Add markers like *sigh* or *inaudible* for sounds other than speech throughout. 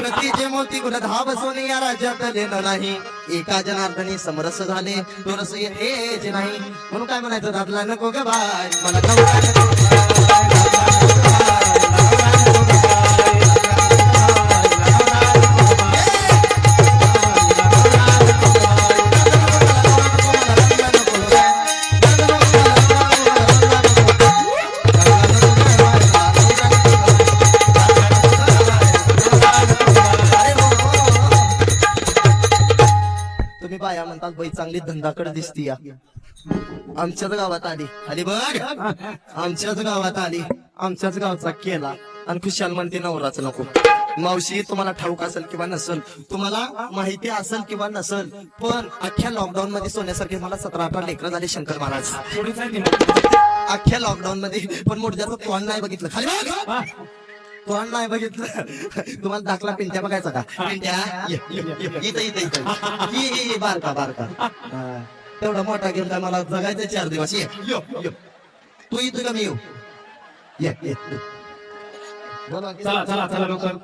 जे मोती गुण धाव बसवून या राज्यात देणं नाही. एका जनार्दनी समरस झाले तो रस हेच नाही. म्हणून काय म्हणायचं दादला नको ग बाय मला बाया म्हणतात बाई चांगली धंदाकडे दिसती या. आमच्याच गावात आली. आली बघ. आमच्याच गावात आली. आमच्याच गावचा केला. आणि खुशाल म्हणते नवराच नको. मावशी तुम्हाला ठाऊक असेल किंवा नसेल तुम्हाला माहिती असेल किंवा नसेल पण अख्ख्या लॉकडाऊन मध्ये सोन्यासारखे मला सतरा अठरा लेकरं झाले शंकर महाराज. अख्ख्या लॉकडाऊन मध्ये पण मोठ्याचं तोंड नाही बघितलं. खाली. तोंड नाही बघितलं? तुम्हाला दाखला पिंट्या बघायचा का? पिंट्या. इथं इथं इथं. ये, ये, ये, बारका बारका. तेवढा मोठा घेऊन काय मला जगायचं चार दिवस. ये. तू इथं का मी येऊ? ये. बोला. चला चला चला लवकर.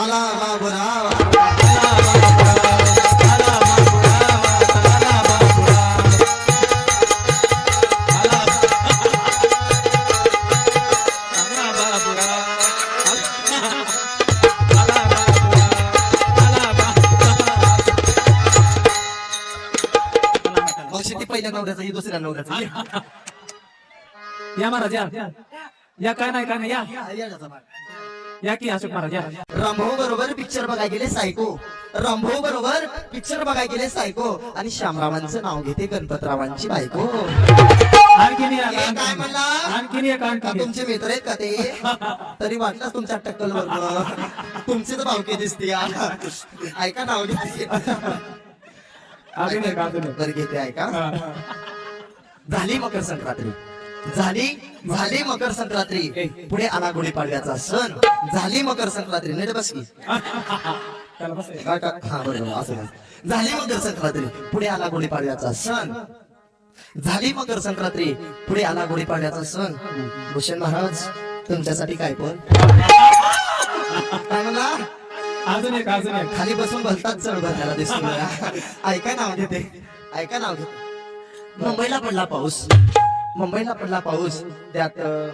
आला बाबूराव शेती पहिल्या नवऱ्याचा ही दुसऱ्या नवऱ्याचा. या महाराज या. या काय नाही काय नाही या. ये. या की अशोक महाराज या. रामभाऊ बरोबर पिक्चर बघायला गेले सायको. रामभाऊ बरोबर पिक्चर बघायला गेले सायको. आणि श्यामरावांचं नाव घेते गणपतरावांची बायको. आणखीन या हे काय म्हणला? आणखीन एक का आणखीन एक. तुमचे मित्र आहेत का ते? तरी वाटलंच तुमच्या टक्कल वर *laughs* तुमचीच भावकी दिसते. ऐका नाव घेते अजून एक अजून एक. बरं घेते ऐका. हा. झाली मकर संक्रांती. झाली झाली मकर संक्रांती. पुढे आला गुढीपाडव्याचा सण. झाली मकर संक्रांती. नीट बस की. त्याला बस का? हा असं नाही. झाली मकर संक्रांती. पुढे आला गुढीपाडव्याचा सण. झाली मकर संक्रांती. पुढे आला गुढीपाडव्याचा सण. भूषण महाराज तुमच्यासाठी काय पण? अजून एक अजून एक. खाली बसून भलताच चढ भरलेला दिसतो मला. ऐका नाव घेते. ऐका नाव घेते. मुंबईला पडला पाऊस. मुंबईला पडला पाऊस. त्यात अं,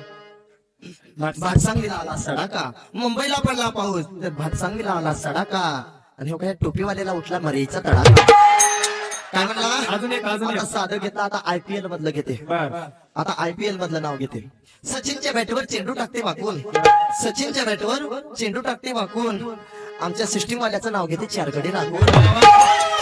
भाटसांगलीला आला सडाका. मुंबईला पडला पाऊस. त्यात भाटसांगलीला आला सडाका. आणि हो काय टोपीवाल्याला उठला मरेचा तडाका काय म्हणला? अजून एक अजून आता एक. साधं घेतला आता आयपीएल मधलं घेते. बर. आता आयपीएल मधलं नाव घेते. सचिनच्या बॅटवर चेंडू टाकते वाकून. सचिनच्या बॅटवर चेंडू टाकते वाकून. आमच्या सिस्टीमवाल्याचं नाव घेते चारगडे राजू.